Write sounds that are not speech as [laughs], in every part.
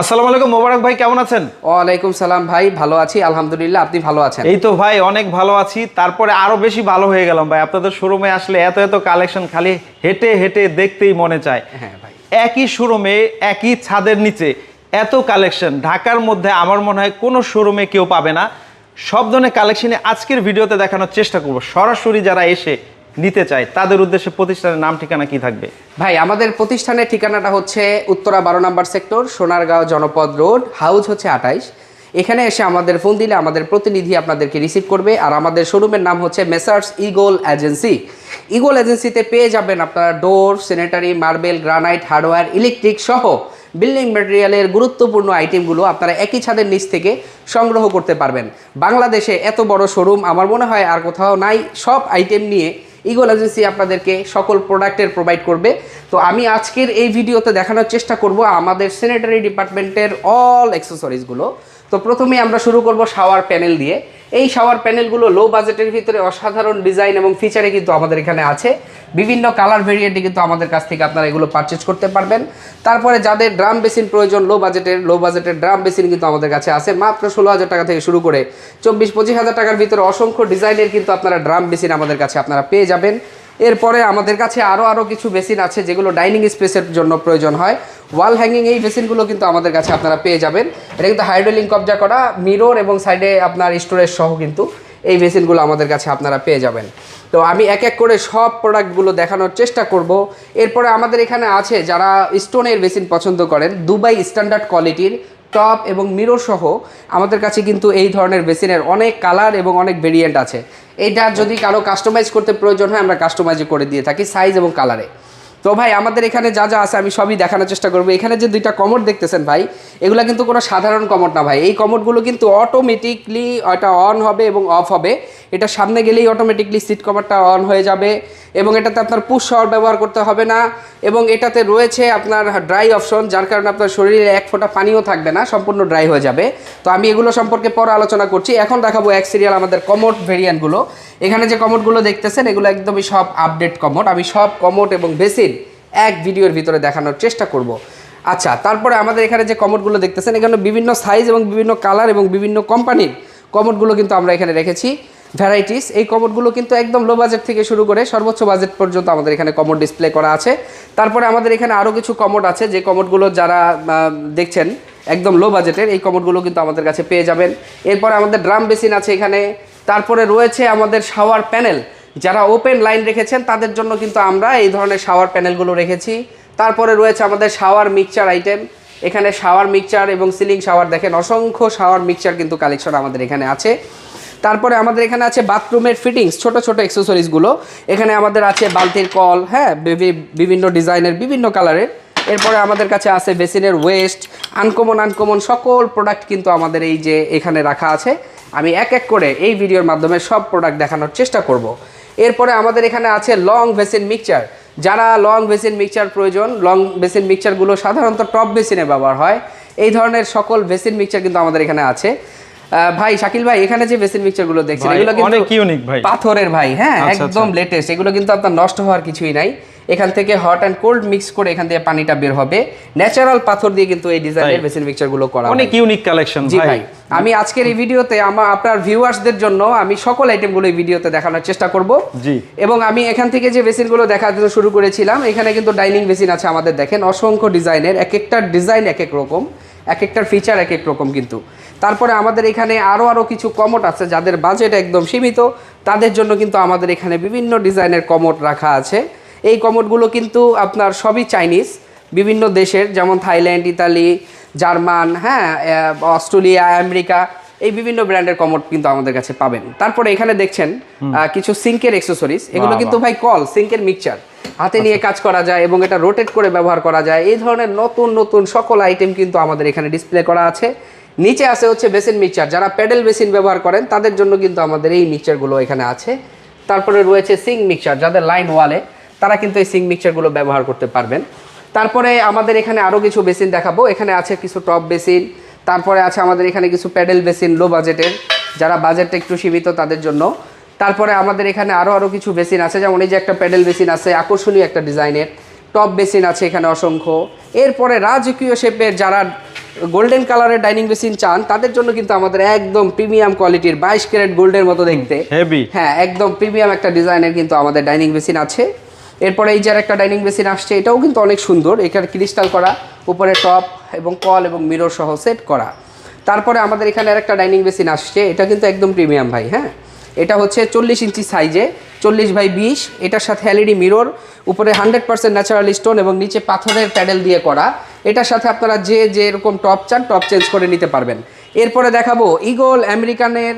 আসসালামু আলাইকুম মোবারক ভাই কেমন আছেন? ওয়ালাইকুম সালাম ভাই ভালো আছি আলহামদুলিল্লাহ আপনি ভালো আছেন? এই তো ভাই অনেক ভালো আছি। তারপরে আরও বেশি ভালো হয়ে গেলাম ভাই। আপনাদের শোরুমে আসলে এত এত কালেকশন খালি হেঁটে হেঁটে দেখতেই মনে চায়। হ্যাঁ ভাই। একই শোরুমে একই ছাদের নিচে এত কালেকশন ঢাকার মধ্যে আমার মনে হয় কোনো শোরুমে কেউ পাবে না। সব ধরনের কালেকশনে আজকের ভিডিওতে দেখানোর চেষ্টা করব। সরাসরি যারা এসে নিতে চায়, তাদের উদ্দেশ্যে প্রতিষ্ঠানের নাম, ঠিকানা কি থাকবে? ভাই, আমাদের প্রতিষ্ঠানের ঠিকানাটা হচ্ছে উত্তরা বারো নম্বর সেক্টর, সোনারগাঁও জনপদ রোড হাউস হচ্ছে আটাইশ এখানে এসে আমাদের ফোন দিলে আমাদের প্রতিনিধি আপনাদেরকে রিসিভ করবে, আর আমাদের শোরুমের নাম হচ্ছে মেসার্স ইগোল এজেন্সি। ইগোল এজেন্সিতে পেয়ে যাবেন আপনারা door sanitary marble, granite, hardware, electric সহ বিল্ডিং ম্যাটেরিয়ালের গুরুত্বপূর্ণ আইটেমগুলো আপনারা একই ছাদের নিচ থেকে সংগ্রহ করতে পারবেন। বাংলাদেশে এত বড় শোরুম, আমার মনে হয় আর কোথাও নাই, সব আইটেম নিয়ে ইগল এজেন্সি আপনাদেরকে সকল প্রোডাক্টের প্রোভাইড করবে। তো আমি আজকের এই ভিডিওতে দেখানোর চেষ্টা করব আমাদের স্যানিটারি ডিপার্টমেন্টের অল অ্যাক্সেসরিজগুলো তো প্রথমে আমরা শুরু করব শাওয়ার প্যানেল দিয়ে। এই শাওয়ার প্যানেলগুলো লো বাজেটের ভিতরে অসাধারণ ডিজাইন এবং ফিচারে কিন্তু আমাদের এখানে আছে। বিভিন্ন কালার ভেরিয়েন্টে কিন্তু আমাদের কাছ থেকে আপনারা এগুলো পারচেজ করতে পারবেন। তারপরে যাদের ড্রাম বেসিন প্রয়োজন লো বাজেটের লো বাজেটের ড্রাম বেসিন কিন্তু আমাদের কাছে আছে। মাত্র ষোলো হাজার টাকা থেকে শুরু করে চব্বিশ, পঁচিশ হাজার টাকার ভিতরে অসংখ্য ডিজাইনের কিন্তু আপনারা ড্রাম বেসিন আমাদের কাছে আপনারা পেয়ে যাবেন। এরপরে আমাদের কাছে আরও আরও কিছু বেসিন আছে যেগুলো ডাইনিং স্পেসের জন্য প্রয়োজন হয়। ওয়াল হ্যাঙ্গিং এই বেসিনগুলো কিন্তু আমাদের কাছে আপনারা পেয়ে যাবেন। এটা কিন্তু হাইড্রোলিং কবজা করা, মিরর এবং সাইডে আপনার স্টোরেজ সহ কিন্তু এই বেসিনগুলো আমাদের কাছে আপনারা পেয়ে যাবেন। তো আমি এক এক করে সব প্রোডাক্টগুলো দেখানোর চেষ্টা করব। এরপরে আমাদের এখানে আছে যারা স্টোনের বেসিন পছন্দ করেন, দুবাই স্ট্যান্ডার্ড কোয়ালিটির টপ এবং মিরর সহ আমাদের কাছে কিন্তু এই ধরনের বেসিনের অনেক কালার এবং অনেক ভেরিয়েন্ট আছে। এটা যদি কারও কাস্টমাইজ করতে প্রয়োজন হয়, আমরা কাস্টমাইজ করে দিয়ে থাকি সাইজ এবং কালারে তো ভাই, আমাদের এখানে যা যা আছে আমি সবই দেখানোর চেষ্টা করব। এখানে যে দুইটা কমোড দেখতেছেন ভাই, এগুলো কিন্তু কোনো সাধারণ কমোড না ভাই। এই কমোডগুলো কিন্তু অটোমেটিকলি এটা অন হবে এবং অফ হবে। এটা সামনে গেলেই অটোমেটিকলি সিট কভারটা অন হয়ে যাবে এবং এটাতে আপনার পুশ শাওয়ার ব্যবহার করতে হবে না এবং এটাতে রয়েছে আপনার ড্রাই অপশন যার কারণে আপনার শরীরে এক ফোঁটা পানিও থাকবে না, সম্পূর্ণ ড্রাই হয়ে যাবে। তো আমি এগুলো সম্পর্কে পরে আলোচনা করছি। এখন দেখাবো এক সিরিয়াল আমাদের কমোড ভেরিয়েন্টগুলো এখানে যে কমোডগুলো দেখতেছেন, এগুলো একদমই সব আপডেট কমোড। আমি সব কমোড এবং বেসিন এক ভিডিওর ভিতরে দেখানোর চেষ্টা করব। আচ্ছা তারপরে আমাদের এখানে যে কমোডগুলো দেখতেছেন, এখানে বিভিন্ন সাইজ এবং বিভিন্ন কালার এবং বিভিন্ন কোম্পানির কমোডগুলো কিন্তু আমরা এখানে রেখেছি ভ্যারাইটিস এই কমোডগুলো কিন্তু একদম লো বাজেট থেকে শুরু করে সর্বোচ্চ বাজেট পর্যন্ত আমাদের এখানে কমোড ডিসপ্লে করা আছে। তারপরে আমাদের এখানে আরও কিছু কমোড আছে, যে কমোডগুলো যারা দেখছেন, একদম লো বাজেটের এই কমোডগুলো কিন্তু আমাদের কাছে পেয়ে যাবেন। এরপরে আমাদের ড্রাম বেসিন আছে এখানে। তারপরে রয়েছে আমাদের শাওয়ার প্যানেল যারা ওপেন লাইন রেখেছেন, তাদের জন্য কিন্তু আমরা এই ধরনের শাওয়ার প্যানেলগুলো রেখেছি। তারপরে রয়েছে আমাদের শাওয়ার মিক্সচার আইটেম এখানে শাওয়ার মিক্সচার এবং সিলিং শাওয়ার দেখেন, অসংখ্য শাওয়ার মিক্সচার কিন্তু কালেকশন আমাদের এখানে আছে। তারপরে আমাদের এখানে আছে বাথরুমের ফিটিংস ছোট ছোট অ্যাক্সেসরিজগুলো এখানে আমাদের আছে বালতির কল হ্যাঁ বিভি- বিভিন্ন ডিজাইনের, বিভিন্ন কালারের এরপরে আমাদের কাছে আছে বেসিনের ওয়েস্ট আনকমন আনকমন সকল প্রোডাক্ট কিন্তু আমাদের এই যে এখানে রাখা আছে। আমি এক এক করে এই ভিডিওর মাধ্যমে সব প্রোডাক্ট দেখানোর চেষ্টা করব। এরপরে আমাদের এখানে আছে লং বেসিন মিক্সচার যারা লং বেসিন মিক্সচার প্রয়োজন লং বেসিন মিক্সচারগুলো সাধারণত টপ বেসিনে ব্যবহার হয়। এই ধরনের সকল বেসিন মিক্সচার কিন্তু আমাদের এখানে আছে। ভাই শাকিল ভাই এখানে যে বেসিন মিক্সচারগুলো দেখছেন এগুলো কিন্তু অনেক ইউনিক ভাই। পাথরের ভাই হ্যাঁ আচ্ছা, একদম লেটেস্ট এগুলো কিন্তু আপনার নষ্ট হওয়ার কিছুই নাই। এখান থেকে হট অ্যান্ড কোল্ড মিক্স করে এখান থেকে পানিটা বের হবে। ন্যাচারাল পাথর দিয়ে কিন্তু এই ডিজাইনের। বেসিন মিক্সচারগুলো করা অনেক ইউনিক কালেকশন জি ভাই। আমি আজকের এই ভিডিওতে আমার আপনার ভিউয়ার্সদের জন্য আমি সকল আইটেমগুলো এই ভিডিওতে দেখানোর চেষ্টা করব। জি। এবং আমি এখান থেকে যে বেসিনগুলো দেখার জন্য শুরু করেছিলাম এখানে কিন্তু ডাইনিং বেসিন আছে আমাদের দেখেন অসংখ্য ডিজাইনের এক একটার ডিজাইন এক এক রকম এক একটার ফিচার এক এক রকম কিন্তু। তারপরে আমাদের এখানে আরও আরও কিছু কমোট আছে যাদের বাজেট একদম সীমিত তাদের জন্য কিন্তু আমাদের এখানে বিভিন্ন ডিজাইনের কমোট রাখা আছে। এই কমোটগুলো কিন্তু আপনার সবই চাইনিজ বিভিন্ন দেশের যেমন থাইল্যান্ড ইতালি জার্মান হ্যাঁ অস্ট্রেলিয়া আমেরিকা এই বিভিন্ন ব্র্যান্ডের কমোড কিন্তু আমাদের কাছে পাবেন। তারপরে এখানে দেখছেন কিছু সিঙ্কের অ্যাক্সেসরিজ এগুলো কিন্তু ভাই কল সিঙ্কের মিক্সচার হাতে নিয়ে কাজ করা যায় এবং এটা রোটেট করে ব্যবহার করা যায়। এই ধরনের নতুন নতুন সকল আইটেম কিন্তু আমাদের এখানে ডিসপ্লে করা আছে। নিচে আছে হচ্ছে বেসিন মিক্সচার যারা প্যাডেল বেসিন ব্যবহার করেন তাদের জন্য কিন্তু আমাদের এই মিক্সচারগুলো এখানে আছে। তারপরে রয়েছে সিং মিক্সচার যাদের লাইন ওয়ালে তারা কিন্তু এই সিং মিক্সারগুলো ব্যবহার করতে পারবেন। তারপরে আমাদের এখানে আরও কিছু বেসিন দেখাবো। এখানে আছে কিছু টপ বেসিন তারপরে আছে আমাদের এখানে কিছু প্যাডেল বেসিন লো বাজেটের যারা বাজেটটা একটু সীমিত তাদের জন্য। তারপরে আমাদের এখানে আরও আরও কিছু বেসিন আছে যেমন এই যে একটা প্যাডেল বেসিন আছে আকর্ষণীয় একটা ডিজাইনের। টপ বেসিন আছে এখানে অসংখ্য। এরপরে রাজকীয় শেপের যারা গোল্ডেন কালারের ডাইনিং বেসিন চান তাদের জন্য কিন্তু আমাদের একদম প্রিমিয়াম কোয়ালিটির বাইশ ক্যারেট গোল্ডের মতো দেখতে। হেভি হ্যাঁ একদম প্রিমিয়াম একটা ডিজাইনের কিন্তু আমাদের ডাইনিং বেসিন আছে। এরপরে এই যে আর একটা ডাইনিং বেসিন আসছে, এটাও কিন্তু অনেক সুন্দর। এখানে ক্রিস্টাল করা, উপরে টপ এবং কল এবং মিরর সহ সেট করা। তারপরে আমাদের এখানে আর একটা ডাইনিং বেসিন আসছে, এটা কিন্তু একদম প্রিমিয়াম ভাই হ্যাঁ? এটা হচ্ছে চল্লিশ ইঞ্চি সাইজে চল্লিশ বাই বিশ। এটার সাথে এলইডি মিরর উপরে হান্ড্রেড পার্সেন্ট ন্যাচারাল স্টোন এবং নিচে পাথরের প্যাডেল দিয়ে করা। এটার সাথে আপনারা যে যেরকম টপ চান টপ চেঞ্জ করে নিতে পারবেন। এরপরে দেখাবো ইগল আমেরিকানের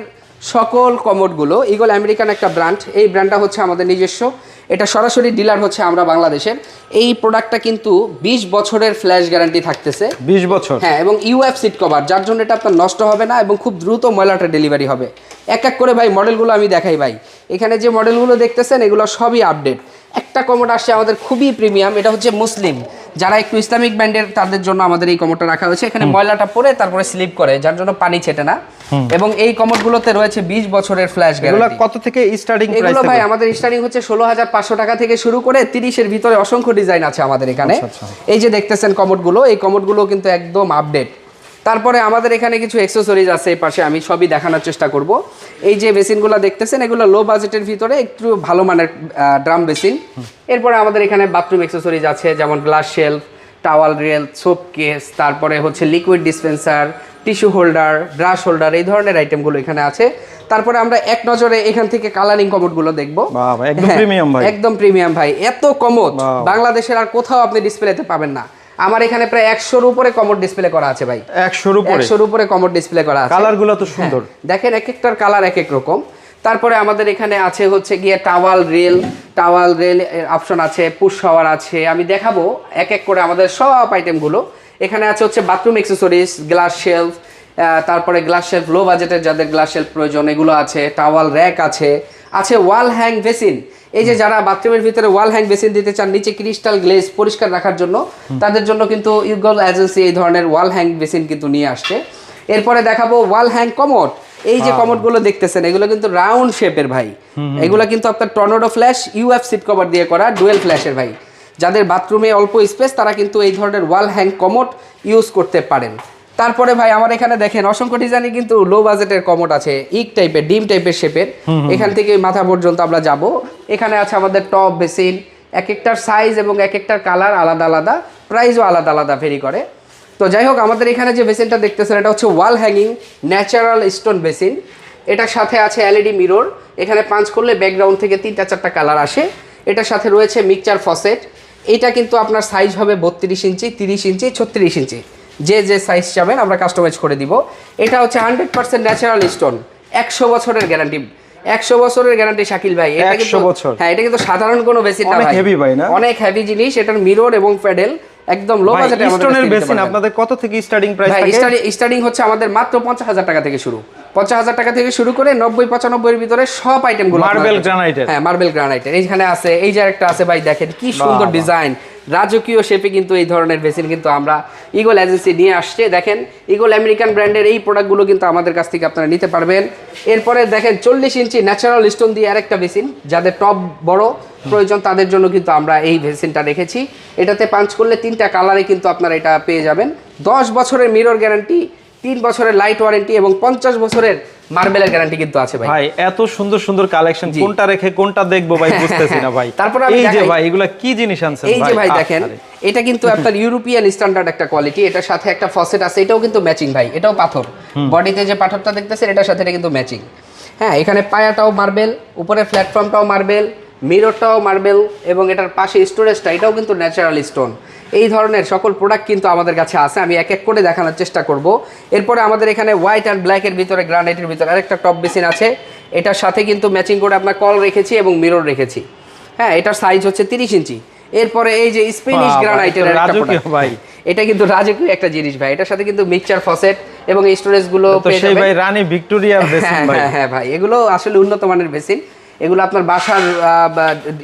সকল কমোডগুলো ইগল আমেরিকান একটা ব্র্যান্ড এই ব্র্যান্ডটা হচ্ছে আমাদের নিজস্ব। এটা সরাসরি ডিলার হচ্ছে আমরা বাংলাদেশের এই প্রোডাক্টটা কিন্তু বিশ বছরের ফ্ল্যাশ গ্যারান্টি থাকতেছে। বিশ বছর? হ্যাঁ এবং ইউএফ সিট কভার যার জন্য এটা আপনার নষ্ট হবে না এবং খুব দ্রুত ময়লাটা ডেলিভারি হবে। এক এক করে ভাই মডেলগুলো আমি দেখাই ভাই। এখানে যে মডেলগুলো দেখতেছেন এগুলো সবই আপডেট একটা কমোড আসছে আমাদের খুবই প্রিমিয়াম এটা হচ্ছে মুসলিম। যারা একটু ইসলামিক ব্যান্ডের তাদের জন্য আমাদের এই কমোডটা রাখা হয়েছে। এখানে ময়লাটা পরে তারপরে স্লিপ করে যার জন্য পানি ছেটে না। এবং এই কমোডগুলোতে রয়েছে বিশ বছরের ফ্ল্যাশ এগুলো গ্যারান্টি কত থেকে স্টার্টিং প্রাইস এগুলো ভাই আমাদের স্টার্টিং হচ্ছে ষোলো হাজার পাঁচশো টাকা থেকে শুরু করে তিরিশের ভিতরে অসংখ্য ডিজাইন আছে আমাদের এখানে। আচ্ছা, এই যে দেখতেছেন কমোডগুলো এই কমোডগুলো কিন্তু একদম আপডেট তারপরে আমাদের এখানে কিছু অ্যাক্সেসরিজ আছে এই পাশে আমি সবই দেখানোর চেষ্টা করব। এই যে বেসিনগুলো দেখতেছেন এগুলো লো বাজেটের ভিতরে একটু ভালো মানের ড্রাম বেসিন। এরপরে আমাদের এখানে বাথরুম অ্যাক্সেসরিজ আছে যেমন glass shelf towel rail soap case তারপরে হচ্ছে liquid dispenser tissue holder brush holder এই ধরনের আইটেমগুলো এখানে আছে। তারপরে আমরা এক নজরে এখান থেকে কালারিং কমোডগুলো দেখব। একদম হ্যাঁ, ভাই। একদম প্রিমিয়াম ভাই। এত কমোড। বাংলাদেশের আর কোথাও আপনি ডিসপ্লেতে পাবেন না। আমার এখানে প্রায় একশোর উপরে কমোড ডিসপ্লে করা আছে ভাই। একশোর উপরে? একশোর উপরে কমোড ডিসপ্লে করা আছে। কালারগুলো তো সুন্দর। হ্যাঁ, দেখেন এক একটার কালার এক এক রকম। তারপরে আমাদের এখানে আছে হচ্ছে গিয়ে towel rail towel rail option আছে পুশ শাওয়ার আছে। আমি দেখাবো এক এক করে আমাদের সব আইটেমগুলো এখানে আছে হচ্ছে বাথরুম অ্যাক্সেসরিজ গ্লাস শেলফ তারপরে গ্লাস শেলফ লো বাজেটের যাদের গ্লাস শেলফ প্রয়োজন এগুলো আছে। টাওয়াল র্যাক আছে। আছে ওয়াল হ্যাং বেসিন এই যে যারা বাথরুমের ভিতরে ওয়াল হ্যাং বেসিন দিতে চান নিচে ক্রিস্টাল গ্লেজ পরিষ্কার রাখার জন্য তাদের জন্য কিন্তু ইউগল এজেন্সি এই ধরনের ওয়াল হ্যাং বেসিন কিন্তু নিয়ে আসছে। এরপরে দেখাবো ওয়াল হ্যাং কমোড এই যে কমোডগুলো দেখতেছেন এগুলো কিন্তু রাউন্ড শেপের ভাই। এগুলো কিন্তু আপনার tornado flash UF seat cover দিয়ে করা ডুয়েল ফ্ল্যাশের ভাই। যাদের বাথরুমে অল্প স্পেস তারা কিন্তু এই ধরনের ওয়াল হ্যাং কমোড ইউজ করতে পারেন। তারপরে ভাই আমার এখানে দেখেন অসংখ্য ডিজাইনে কিন্তু লো বাজেটের কমোড আছে ইক টাইপের ডিম টাইপের শেপের এখান থেকে মাথা পর্যন্ত আমরা যাব। এখানে আছে আমাদের টপ বেসিন এক একটার সাইজ এবং এক একটার কালার আলাদা আলাদা প্রাইসও আলাদা আলাদা ভেরি করে। তো যাই হোক আমাদের এখানে যে বেসিনটা দেখতেছেন এটা হচ্ছে wall hanging natural stone basin এটার সাথে আছে এলইডি মিরর এখানে পাঁচ করলে ব্যাকগ্রাউন্ড থেকে তিনটা চারটা কালার আসে। এটার সাথে রয়েছে মিক্সচার ফসেট এটা কিন্তু আপনার সাইজ হবে বত্রিশ ইঞ্চি তিরিশ ইঞ্চি ছত্রিশ ইঞ্চি। যে যে সাইজ চাবেন আমরা কাস্টমাইজ করে দিব। এটা হচ্ছে হান্ড্রেড পার্সেন্ট ন্যাচারাল স্টোন একশো বছরের গ্যারান্টি একশো বছরের গ্যারান্টি শাকিল ভাই। এটা কিন্তু বছর। হ্যাঁ এটা কিন্তু সাধারণ কোনো বেসিন না অনেক ভাই। ভাই না? অনেক হেভি জিনিস। এটার মিরর এবং প্যাডেল একদম লো বাজেটে স্টোনের বেসিন আপনাদের কত থেকে স্টার্টিং প্রাইস থাকে? স্টার্টিং স্টার্টিং হচ্ছে আমাদের মাত্র পঞ্চাশ হাজার টাকা থেকে শুরু। পঞ্চাশ হাজার টাকা থেকে শুরু করে নব্বই পঁচানব্বই এর ভিতরে সব আইটেমগুলো Marble আপনার হ্যাঁ মার্বেল গ্রানাইটের এইখানে আছে এই যে একটা আছে ভাই দেখেন কি সুন্দর ডিজাইন রাজকীয় শেপে কিন্তু এই ধরনের বেসিন কিন্তু আমরা ইগল এজেন্সি নিয়ে আসছে। দেখেন ইগল আমেরিকান ব্র্যান্ডের এই প্রোডাক্টগুলো কিন্তু আমাদের কাছ থেকে আপনারা নিতে পারবেন। এরপরে দেখেন, চল্লিশ ইঞ্চি ন্যাচারাল স্টোন দিয়ে আরেকটা ভেসিন যাদের টপ বড় প্রয়োজন, তাদের জন্য কিন্তু আমরা এই ভেসিনটা রেখেছি। এটাতে পাঞ্চ করলে তিনটা কালারে কিন্তু আপনারা এটা পেয়ে যাবেন। দশ বছরের মিরর গ্যারান্টি তিন বছরের লাইট ওয়ারেন্টি এবং পঞ্চাশ বছরের মার্বেলের গ্যারান্টি কিন্তু আছে ভাই। ভাই এত সুন্দর সুন্দর কালেকশন কোনটা রেখে কোনটা দেখব ভাই বুঝতেছি না ভাই। [laughs] তারপরে আমি এই যে ভাই এগুলা কি জিনিস আনছেন এই যে ভাই? দেখেন এটা কিন্তু আপনার ইউরোপিয়ান স্ট্যান্ডার্ড একটা [laughs] কোয়ালিটি এটার সাথে একটা ফসেট আছে এটাও কিন্তু ম্যাচিং ভাই এটাও পাথর। বডিতে যে পাথরটা দেখতেছেন এটার সাথে এটা কিন্তু ম্যাচিং হ্যাঁ এখানে পায়াটাও মার্বেল উপরে প্ল্যাটফর্মটাও মার্বেল মিররটাও মার্বেল এবং এটার পাশে স্টোরেজটা এটাও কিন্তু ন্যাচারাল স্টোন এই ধরনের সকল প্রোডাক্ট কিন্তু আমাদের কাছে আছে। আমি এক এক করে দেখানোর চেষ্টা করব। এরপরে আমাদের এখানে হোয়াইট অ্যান্ড ব্ল্যাকের ভিতরে গ্রানাইটের ভিতরে আরেকটা টপ বেসিন আছে। এটার সাথে কিন্তু ম্যাচিং করে আপনার কল রেখেছি এবং মিরর রেখেছি। হ্যাঁ এটার সাইজ হচ্ছে তিরিশ ইঞ্চি। এরপরে এই যে স্পেনিশ গ্রানাইটের এটা। ভাই। কিন্তু রাজকীয় একটা জিনিস ভাই। এটার সাথে কিন্তু মিক্সচার ফসেট এবং স্টোরেজগুলো। ভাই রানী ভিক্টোরিয়ার বেসিন হ্যাঁ ভাই। হ্যাঁ হ্যাঁ ভাই। এগুলো আসলে উন্নত মানের বেসিন। এগুলো আপনার বাসার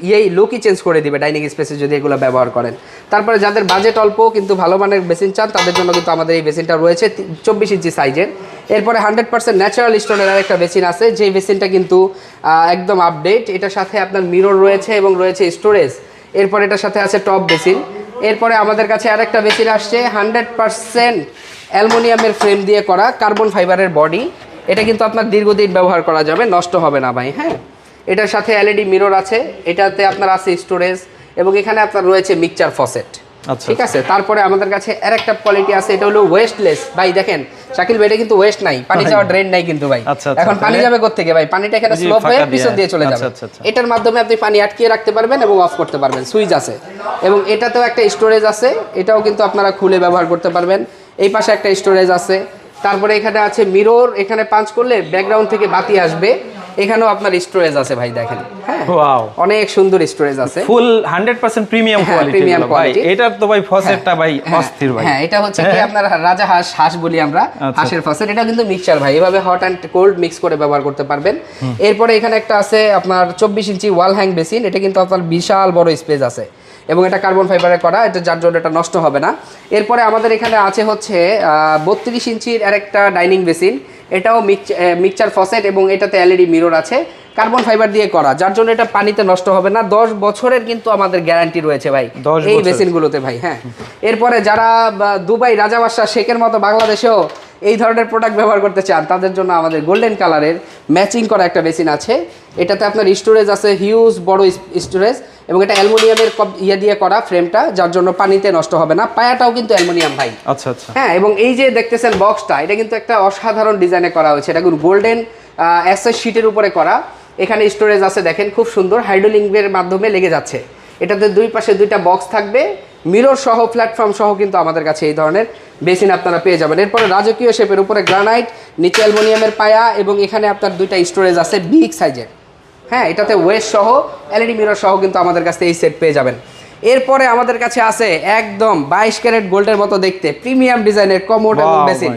ইয়েই লুকই চেঞ্জ করে দিবে ডাইনিং স্পেসে যদি এগুলো ব্যবহার করেন। তারপরে যাদের বাজেট অল্প কিন্তু ভালো মানের বেসিন চান, তাদের জন্য কিন্তু আমাদের এই বেসিনটা রয়েছে চব্বিশ ইঞ্চি সাইজের এরপরে হান্ড্রেড পার্সেন্ট ন্যাচারাল স্টোনের আরেকটা বেসিন আছে যে বেসিনটা কিন্তু একদম আপডেট এটার সাথে আপনার মিরর রয়েছে এবং রয়েছে স্টোরেজ এরপর এটার সাথে আছে টপ বেসিন এরপরে আমাদের কাছে আরেকটা বেসিন আসছে হান্ড্রেড পারসেন্ট অ্যালমোনিয়ামের ফ্রেম দিয়ে করা কার্বন ফাইবারের বডি এটা কিন্তু আপনার দীর্ঘদিন ব্যবহার করা যাবে, নষ্ট হবে না ভাই হ্যাঁ? এটার সাথে এলইডি মিরর আছে এটাতে আপনার আছে স্টোরেজ এবং এখানে আপনার রয়েছে মিক্সচার ফসেট আচ্ছা। ঠিক আছে? তারপরে আমাদের কাছে আর একটা কোয়ালিটি আছে এটা হলো ওয়েস্টলেস ভাই দেখেন শাকিল ভাই এটা কিন্তু ওয়েস্ট নাই। পানি যাওয়ার ড্রেন নাই কিন্তু ভাই। আচ্ছা, আচ্ছা, এখন পানি যাবে কোথেকে ভাই? পানিটা এখানে স্লোপ হয়ে। পিছন দিয়ে চলে যাবে। এটার মাধ্যমে আপনি পানি আটকিয়ে রাখতে পারবেন এবং অফ করতে পারবেন। সুইচ আছে। এবং এটাতেও একটা স্টোরেজ আছে এটাও কিন্তু আপনারা খুলে ব্যবহার করতে পারবেন। এই পাশে একটা স্টোরেজ আছে। তারপরে এখানে আছে মিরর এখানে পাঞ্চ করলে ব্যাকগ্রাউন্ড থেকে বাতি আসবে। এখানেও আপনার স্টোরেজ আছে ভাই দেখেন। হ্যাঁ? অনেক সুন্দর স্টোরেজ আছে। ফুল 100% প্রিমিয়াম হ্যাঁ, কোয়ালিটি ভাই। এটার তো ভাই ফসেটটা ভাই হ্যাঁ, অস্থির ভাই। হ্যাঁ এটা হচ্ছে কি আপনার রাজা হাঁস হাঁস বলি আমরা। আচ্ছা। হাঁসের ফসেট এটা কিন্তু মিক্সচার ভাই। এভাবে হট অ্যান্ড কোল্ড মিক্স করে ব্যবহার করতে পারবেন। এরপরে এখানে একটা আছে আপনার চব্বিশ ইঞ্চি ওয়াল হ্যাং বেসিন এটা কিন্তু আপনার বিশাল বড় স্পেস আছে। এবং এটা কার্বন ফাইবারে করা। এটা যার জন্য এটা নষ্ট হবে না। এরপরে আমাদের এখানে আছে হচ্ছে বত্রিশ ইঞ্চির আরেকটা ডাইনিং বেসিন এটাও মিক্সচার ফসেট এবং এটাতে এলইডি মিরর আছে। কার্বন ফাইবার দিয়ে করা যার জন্য এটা পানিতে নষ্ট হবে না। দশ বছরের কিন্তু আমাদের গ্যারান্টি রয়েছে ভাই এই। বেসিনগুলোতে ভাই হ্যাঁ। এরপরে যারা দুবাই রাজাবাসা শেখের মতো বাংলাদেশেও এই ধরনের প্রোডাক্ট ব্যবহার করতে চান তাদের জন্য আমাদের গোল্ডেন কালারের ম্যাচিং করা একটা বেসিন আছে। এটাতে আপনার স্টোরেজ আছে হিউজ বড় স্টোরেজ এবং এটা অ্যালুমিনিয়ামের ইয়ে দিয়ে করা ফ্রেমটা যার জন্য পানিতে নষ্ট হবে না। পায়াটাও কিন্তু অ্যালুমিনিয়াম ভাই। আচ্ছা আচ্ছা। হ্যাঁ এবং এই যে দেখতেছেন বক্সটা এটা কিন্তু একটা অসাধারণ ডিজাইনে করা হয়েছে। এটা কিন্তু গোল্ডেন অ্যাসেস শিটের উপরে করা। এখানে স্টোরেজ আছে দেখেন খুব সুন্দর। হাইড্রোলিঙ্কের মাধ্যমে লেগে যাচ্ছে। এটাতে দুই পাশে দুইটা বক্স থাকবে। মিরর সহ প্ল্যাটফর্ম সহ কিন্তু আমাদের কাছে এই ধরনের বেসিন আপনারা পেয়ে যাবেন। এরপরে রাজকীয় শেপের উপরে গ্রানাইট নিচে অ্যালমোনিয়ামের পায়া এবং এখানে আপনার দুইটা স্টোরেজ আছে বিগ সাইজের হ্যাঁ এটাতে ওয়েস্ট সহ এলইডি মিরর সহ কিন্তু আমাদের কাছে এই সেট পেয়ে যাবেন। এরপরে আমাদের কাছে আছে একদম বাইশ ক্যারেট গোল্ডের মতো দেখতে প্রিমিয়াম ডিজাইনের কমোড এবং বেসিন।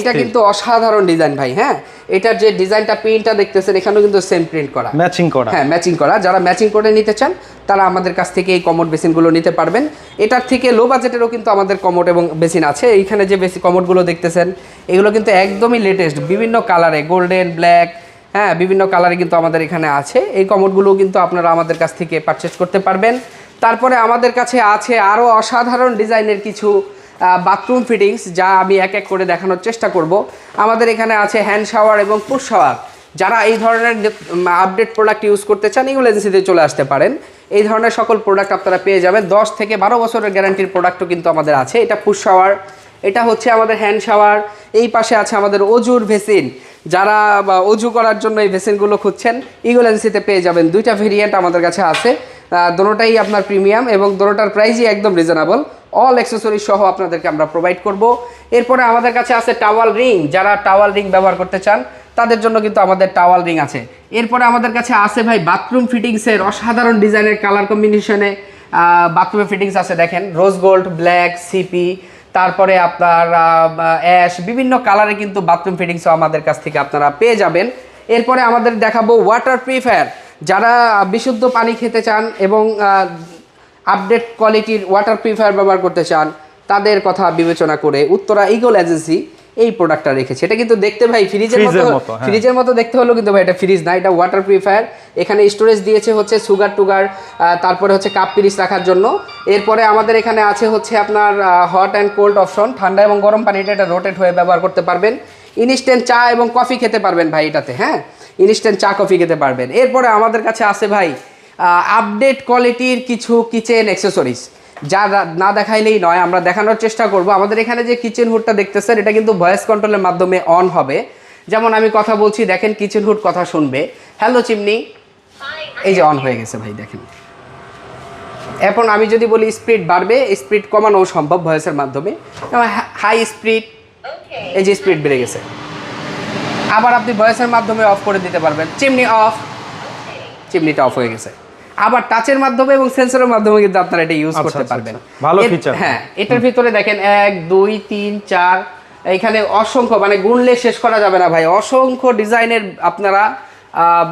এটা কিন্তু অসাধারণ ডিজাইন ভাই হ্যাঁ? এটার যে ডিজাইনটা প্রিন্টটা দেখতেছেন এখানেও কিন্তু সেম প্রিন্ট করা। ম্যাচিং করা। হ্যাঁ ম্যাচিং করা। যারা ম্যাচিং করে নিতে চান তারা আমাদের কাছ থেকে এই কমোড বেসিনগুলো নিতে পারবেন। এটার থেকে লো বাজেটেরও কিন্তু আমাদের কমোড এবং বেসিন আছে। এইখানে যে বেশি কমোডগুলো দেখতেছেন এগুলো কিন্তু একদমই লেটেস্ট বিভিন্ন কালারে গোল্ডেন ব্ল্যাক হ্যাঁ বিভিন্ন কালারে কিন্তু আমাদের এখানে আছে। এই কমোডগুলো কিন্তু আপনারা আমাদের কাছ থেকে পারচেস করতে পারবেন। তারপরে আমাদের কাছে আছে আরও অসাধারণ ডিজাইনের কিছু বাথরুম ফিটিংস যা আমি এক এক করে দেখানোর চেষ্টা করব। আমাদের এখানে আছে হ্যান্ড শাওয়ার এবং পুশ শাওয়ার যারা এই ধরনের আপডেট প্রোডাক্ট ইউজ করতে চান এগুলো এজেন্সিতে চলে আসতে পারেন। এই ধরনের সকল প্রোডাক্ট আপনারা পেয়ে যাবেন। দশ থেকে বারো বছরের গ্যারান্টির প্রোডাক্টও কিন্তু আমাদের আছে। এটা পুশ শাওয়ার এটা হচ্ছে আমাদের হ্যান্ড শাওয়ার এই পাশে আছে আমাদের অজুর ভেসিন। যারা অজু করার জন্য এই ভেসিনগুলো খুঁজছেন ইগুল এজেন্সিতে পেয়ে যাবেন। দুইটা ভেরিয়েন্ট আমাদের কাছে আছে। দোনোটাই আপনার প্রিমিয়াম এবং দোনোটার প্রাইসই একদম রিজনেবল অল অ্যাক্সেসরি সহ আপনাদেরকে আমরা প্রোভাইড করব। এরপরে আমাদের কাছে আছে টাওয়াল রিং যারা টাওয়াল রিং ব্যবহার করতে চান, তাদের জন্য কিন্তু আমাদের টাওয়াল রিং আছে। এরপরে আমাদের কাছে আছে ভাই বাথরুম ফিটিংসের অসাধারণ ডিজাইনের কালার কম্বিনেশনে বাথরুমে ফিটিংস আছে দেখেন। রোজ গোল্ড ব্ল্যাক সিপি তারপরে আপনার অ্যাশ বিভিন্ন কালারে কিন্তু বাথরুম ফিটিংসও আমাদের কাছ থেকে আপনারা পেয়ে যাবেন। এরপরে আমাদের দেখাবো ওয়াটার প্রিফায়ার যারা বিশুদ্ধ পানি খেতে চান এবং আপডেট কোয়ালিটির ওয়াটার প্রিফায়ার ব্যবহার করতে চান তাদের কথা বিবেচনা করে উত্তরা ইগল এজেন্সি এই প্রোডাক্টটা রেখেছে। এটা কিন্তু দেখতে ভাই ফ্রিজের ফ্রিজের মতো মতো, হ্যাঁ। ফ্রিজের মতো দেখতে হলো কিন্তু ভাই এটা ফ্রিজ না এটা ওয়াটার প্রিফায়ার এখানে স্টোরেজ দিয়েছে হচ্ছে সুগার টুগার তারপরে হচ্ছে কাপ পিরিচ রাখার জন্য। এরপরে আমাদের এখানে আছে হচ্ছে আপনার হট অ্যান্ড কোল্ড অপশন ঠান্ডা এবং গরম পানিটা এটা রোটেট হয়ে ব্যবহার করতে পারবেন। ইনস্ট্যান্ট চা এবং কফি খেতে পারবেন ভাই এটাতে হ্যাঁ? ইনস্ট্যান্ট চা কফি খেতে পারবেন। এরপরে আমাদের কাছে আছে ভাই আপডেট কোয়ালিটির কিছু কিচেন অ্যাক্সেসরিজ যা না- দেখাইলেই নয় আমরা দেখানোর চেষ্টা করব। আমাদের এখানে যে কিচেন হুডটা দেখতেছেন এটা কিন্তু ভয়েস কন্ট্রোলের মাধ্যমে অন হবে। যেমন আমি কথা বলছি দেখেন কিচেন হুড কথা শুনবে। হ্যালো চিমনি এই যে অন হয়ে গেছে ভাই দেখেন। এখন আমি যদি বলি স্পিড বাড়বে স্পিড কমানো সম্ভব ভয়েসের মাধ্যমে। হাই স্পিড এই যে স্পিড বেড়ে গেছে। আবার আপনি ভয়েসের মাধ্যমে অফ করে দিতে পারবেন। চিমনি অফ চিমনিটা অফ হয়ে গেছে। আবার টাচের মাধ্যমে এবং সেন্সরের মাধ্যমে কিন্তু আপনারা এটা ইউজ আচ্ছা, করতে আচ্ছা, পারবেন। আচ্ছা। ভালো feature। হ্যাঁ এটার ভিতরে দেখেন এক দুই তিন চার এখানে অসংখ্য মানে গুনলে শেষ করা যাবে না ভাই। অসংখ্য ডিজাইনের আপনারা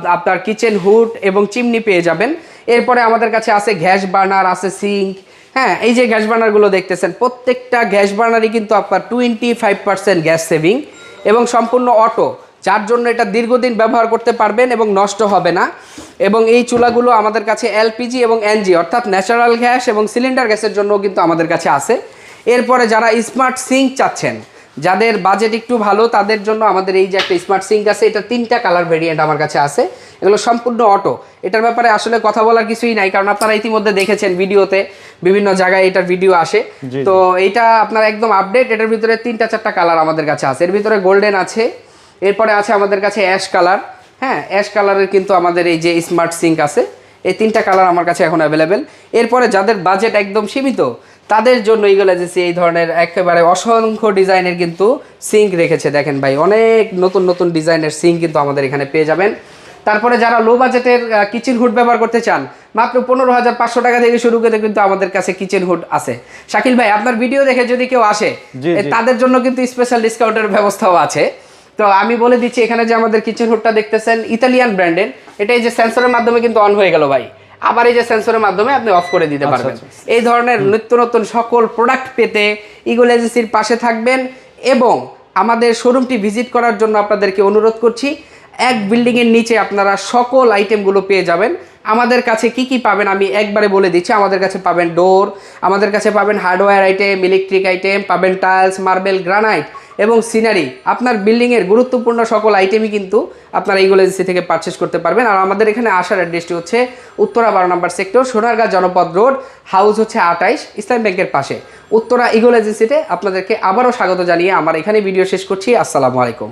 আপনার কিচেন হুড এবং চিমনি পেয়ে যাবেন। এরপরে আমাদের কাছে আছে গ্যাস বার্নার আছে সিঙ্ক হ্যাঁ এই যে গ্যাস বার্নারগুলো দেখতেছেন প্রত্যেকটা গ্যাস বার্নারই কিন্তু আপনার twenty five percent gas saving এবং সম্পূর্ণ অটো যার জন্য এটা দীর্ঘদিন ব্যবহার করতে পারবেন এবং নষ্ট হবে না। এবং এই চুলাগুলো আমাদের কাছে এলপিজি এবং এনজি অর্থাৎ ন্যাচারাল গ্যাস এবং সিলিন্ডার গ্যাসের জন্য কিন্তু আমাদের কাছে আছে। এরপরে যারা স্মার্ট সিঙ্ক চাচ্ছেন যাদের বাজেট একটু ভালো তাদের জন্য আমাদের এই যে একটা স্মার্ট সিঙ্ক আছে এটা তিনটা কালার ভেরিয়েন্ট আমার কাছে আছে। এগুলো সম্পূর্ণ অটো। এটার ব্যাপারে আসলে কথা বলার কিছুই নাই কারণ আপনারা ইতিমধ্যে দেখেছেন ভিডিওতে বিভিন্ন জায়গায় এটার ভিডিও আসে। তো এটা আপনার একদম আপডেট এটার ভিতরে তিনটা চারটা কালার আমাদের কাছে আছে। এর ভিতরে গোল্ডেন আছে এরপরে আছে আমাদের কাছে অ্যাশ কালার। হ্যাঁ অ্যাশ কালারের কিন্তু আমাদের এই যে স্মার্ট সিঙ্ক আছে এই তিনটা কালার আমার কাছে এখন অ্যাভেলেবেল এরপরে যাদের বাজেট একদম সীমিত তাদের জন্য ইগল এজেন্সি এই ধরনের একেবারে অসংখ্য ডিজাইনের কিন্তু সিঙ্ক রেখেছে। দেখেন ভাই অনেক নতুন নতুন ডিজাইনের সিঙ্ক কিন্তু আমাদের এখানে পেয়ে যাবেন। তারপরে যারা লো বাজেটের কিচেন হুড ব্যবহার করতে চান মাত্র পনেরো হাজার পাঁচশো টাকা থেকে শুরু করে কিন্তু আমাদের কাছে কিচেন হুড আছে। শাকিল ভাই আপনার ভিডিও দেখে যদি কেউ আসে। তাদের জন্য কিন্তু স্পেশাল ডিসকাউন্টের ব্যবস্থাও আছে। তো আমি বলে দিচ্ছি এখানে যে আমাদের কিচেন হুডটা দেখতেছেন ইতালিয়ান ব্র্যান্ডের এটা এই যে সেন্সরের মাধ্যমে কিন্তু অন হয়ে গেল ভাই। আবার এই যে সেন্সরের মাধ্যমে আপনি অফ করে দিতে আচ্ছা, পারবেন। আচ্ছা। এই ধরনের নিত্য নতুন সকল প্রোডাক্ট পেতে ইগল এজেন্সির পাশে থাকবেন এবং আমাদের শোরুমটি ভিজিট করার জন্য আপনাদেরকে অনুরোধ করছি এক বিল্ডিংয়ের নিচে আপনারা সকল আইটেমগুলো পেয়ে যাবেন। আমাদের কাছে কি কি পাবেন আমি একবারে বলে দিচ্ছি। আমাদের কাছে পাবেন ডোর আমাদের কাছে পাবেন হার্ডওয়্যার আইটেম ইলেকট্রিক আইটেম পাবেন টাইলস মার্বেল গ্রানাইট এবং সিনারি আপনার বিল্ডিংয়ের গুরুত্বপূর্ণ সকল আইটেমই কিন্তু আপনারা এইগুলো এজেন্সি থেকে পারচেস করতে পারবেন। আর আমাদের এখানে আসার অ্যাড্রেসটি হচ্ছে উত্তরা বারো নম্বর সেক্টর সোনারগাঁ জনপদ রোড হাউস হচ্ছে আটাইশ ইসলাম ব্যাংকের পাশে। উত্তরা ইগল এজেন্সিতে আপনাদেরকে আবারও স্বাগত জানিয়ে আমার এখানে ভিডিও শেষ করছি। আসসালামু আলাইকুম।